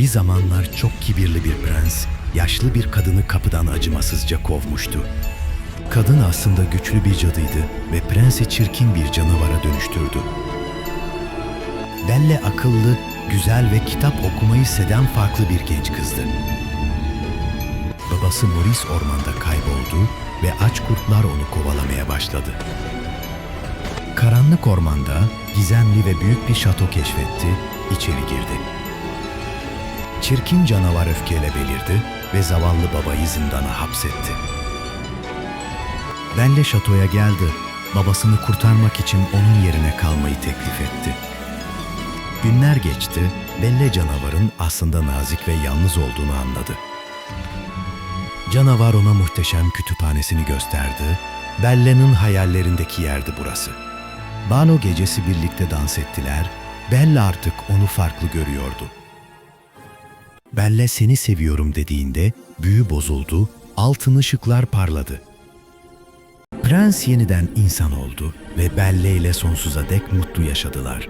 Bir zamanlar çok kibirli bir prens, yaşlı bir kadını kapıdan acımasızca kovmuştu. Kadın aslında güçlü bir cadıydı ve prensi çirkin bir canavara dönüştürdü. Belle akıllı, güzel ve kitap okumayı seven farklı bir genç kızdı. Babası Maurice ormanda kayboldu ve aç kurtlar onu kovalamaya başladı. Karanlık ormanda gizemli ve büyük bir şato keşfetti, içeri girdi. Çirkin canavar öfkeyle belirdi ve zavallı babayı zindana hapsetti. Belle şatoya geldi, babasını kurtarmak için onun yerine kalmayı teklif etti. Günler geçti, Belle canavarın aslında nazik ve yalnız olduğunu anladı. Canavar ona muhteşem kütüphanesini gösterdi. Belle'nin hayallerindeki yerdi burası. Balo gecesi birlikte dans ettiler. Bella artık onu farklı görüyordu. Belle seni seviyorum dediğinde büyü bozuldu, altın ışıklar parladı. Prens yeniden insan oldu ve Belle ile sonsuza dek mutlu yaşadılar.